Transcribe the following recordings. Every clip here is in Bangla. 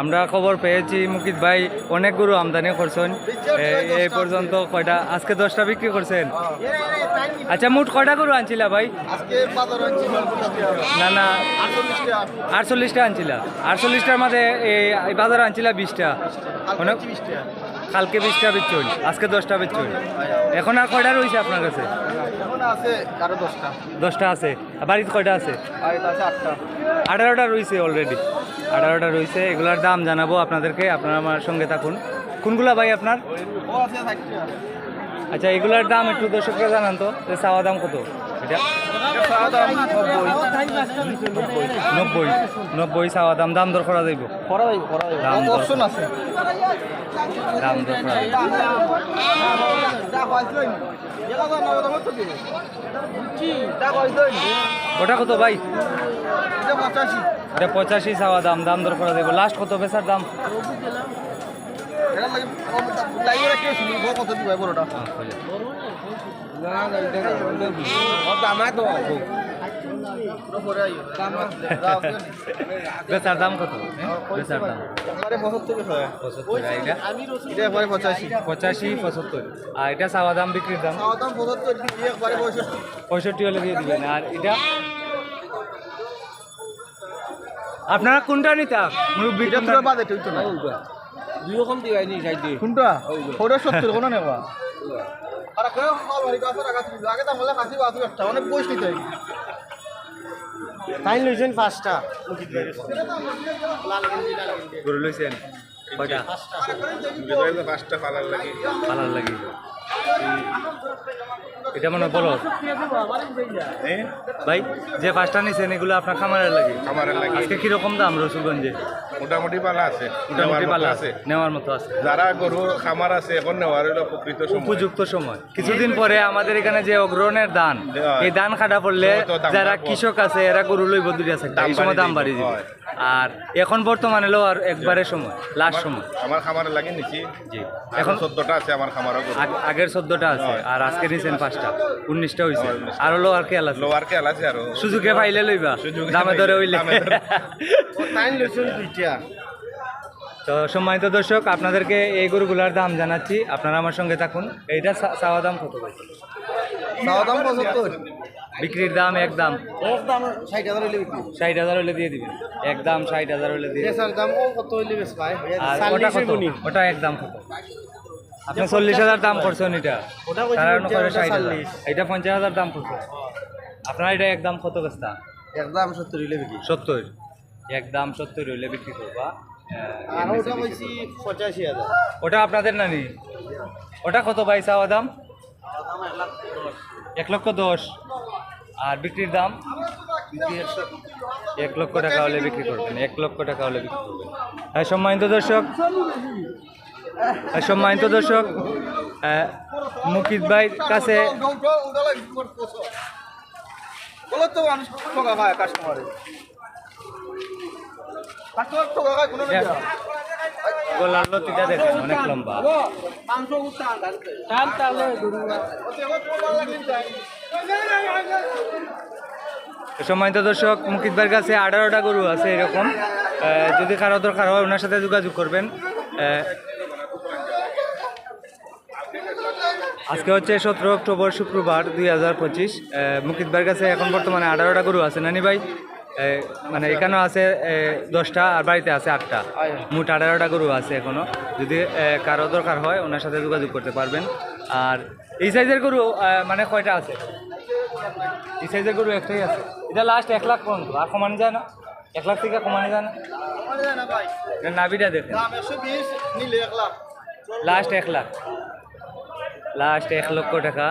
আমরা খবর পেয়েছি মুকিত ভাই অনেক গরু আমদানি করছেন। এই পর্যন্ত কয়টা? আজকে দশটা বিক্রি করছেন? আচ্ছা মোট কয়টা গরু আনছিলা ভাই? না না আটচল্লিশ আটচল্লিশটা আনছিলা। আটচল্লিশটার মধ্যে এই বাজারে আনছিলা বিশটা। অনেক কালকে বিশটা বেচছুন আজকে দশটা বেচছুন। এখন আর কয়টা রয়েছে আপনার কাছে? দশটা আছে। বাড়িতে কয়টা আছে? আঠারোটা রয়েছে অলরেডি আঠারোটা রয়েছে এগুলার দাম জানাব আপনাদেরকে আপনারা আমার সঙ্গে থাকুন। কোনগুলা ভাই আপনার? আচ্ছা এগুলোর দাম একটু দর্শকরা জানান তো চাওয়া দাম কত? এটা নব্বই। নব্বই চাওয়া দাম দাম দর করা যাইব? দাম। আছে দাম দর করা ওটা কত ভাই? পঁচাশি। এটা পঁচাশি চাওয়া দাম দাম দর করা যাইব। লাস্ট কত বেচার দাম? বেচার দাম কত? বেচার দাম? পঁচাত্তর এটা? এটা একবারে পঁচাশি। পঁচাত্তর। আর এটা দাম বিক্রির দাম? পঁয়ষট্টি। হলে দিয়ে দিবেন। আর এটা? আপনারা কোনটা নিতা মুরব্বী এটা কোনটা পুরো বাদে তুই তো না কোনটা ওটা সত্তর কোনো নেবা? আর কেউ খাওয়া বাড়ি কাছে রাখা ছিল। আগে দাম হলে কাশি বাসু একটা অনেক নিতে লইছেন পাঁচটা। গরু লইছেন? কয়টা? পাঁচটা পালার লাগে। ভালো লাগে। এটা মনে বলো ভাই যে পাঁচটা নিছেন এগুলো আপনার খামারের লাগে? খামারের লাগে। আজকে কীরকম দাম রসুলগঞ্জে? মোটামুটি পালা আছে। মোটামুটি আছে। নেওয়ার মতো আছে। যারা গরু খামার আছে এখন নেওয়ার হলো প্রকৃত উপযুক্ত সময়। কিছুদিন পরে আমাদের এখানে যে অগ্রহণের দান এই দান খাটা পড়লে যারা কৃষক আছে এরা গরু লইব দুইটা আছে এই সময় বাড়িয়ে দাম দিবে, বাড়িয়ে দিবে। আর এখন বর্তমানে লো আর একবারে সময় লাস্ট সময়। আমার খামারে লাগে নিচ্ছি জি। এখন চোদ্দটা আছে আমার খামারও গরু। আগ- আগের চোদ্দটা আছে আর আজকে নিছেন পাঁচটা উনিশটা হয়েছে আর হলো আর খেয়াল আছে। লোয়ার কেল আছে আরও। সুযোগে পাইলে লইবা দামে ধরে হইলে। দামে ধরে। টাইম লইছেন দুইটা। তো সম্মানিত দর্শক আপনাদেরকে এই গরুগুলার দাম জানাচ্ছি। আপনারা আমার সঙ্গে থাকুন। এইটা চাওয়া দাম কত ভাই? খাওয়া দাম পঁচাত্তর। বিক্রির দাম এক দাম এক দাম ষাট হাজার হইলে বিক্রি। ষাট হাজার হলে দিয়ে দিবেন। এক দাম ষাট হাজার হলে দিয়ে বেচার দাম কত হইলে বেশ ভাই? আর ওটা কত? ওটা এক দাম কত? আপনি চল্লিশ হাজার দাম করছেন এটা। ওটা কইছি তারা পঞ্চাশ, করে ষাট হাজার। এটা পঞ্চাশ হাজার দাম করছে। আপনার এটা একদম কত বেচতা এক দাম সত্তর হইলে বিক্রি। সত্তর। একদম সত্তর হইলে বিক্রি করবা। আর ওটা কইছি পঁচাশি হাজার। ওটা আপনাদের নানি ওটা কত ভাই চাওয়া দাম? এক লক্ষ দশ। আর বিক্রির দাম? এক লক্ষ টাকা হলে বিক্রি করবেন এক লক্ষ টাকা হলে বিক্রি করবেন হ্যাঁ সম্মানিত দর্শক হ্যাঁ, সম্মানিত দর্শক মুকিত ভাই কাছে সম্মানিত দর্শক মুকিত ভাইয়ের কাছে আঠারোটা গরু আছে এরকম। যদি কারও দরকার হয় ওনার সাথে যোগাযোগ করবেন। আজকে হচ্ছে সতেরো অক্টোবর শুক্রবার দুই হাজার পঁচিশ। মুকিত ভাইয়ের কাছে এখন বর্তমানে আঠারোটা গরু আছে, নানি ভাই? মানে এখানেও আছে দশটা আর বাড়িতে আছে আটটা। মোট আঠারোটা গরু আছে এখনও যদি কারও দরকার হয় ওনার সাথে যোগাযোগ করতে পারবেন। আর এই সাইজের গরু মানে কয়টা আছে? এই সাইজের গরু একটাই আছে। এটা লাস্ট এক লাখ পর্যন্ত। আর কমানো যায় না। এক লাখ থেকে কমানো যায় না। নাভিটা দেখেন। লাস্ট এক লাখ। লাস্ট এক লক্ষ টাকা।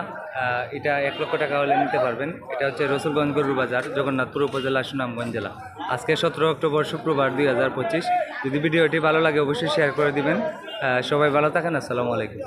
এটা এক লক্ষ টাকা হলে নিতে পারবেন। এটা হচ্ছে রসুলগঞ্জ গরুর বাজার জগন্নাথপুর উপজেলা সুনামগঞ্জ জেলা। আজকে সতেরো অক্টোবর শুক্রবার দুই হাজার পঁচিশ। যদি ভিডিওটি ভালো লাগে অবশ্যই শেয়ার করে দিবেন। সবাই ভালো থাকেন। আসসালামু আলাইকুম।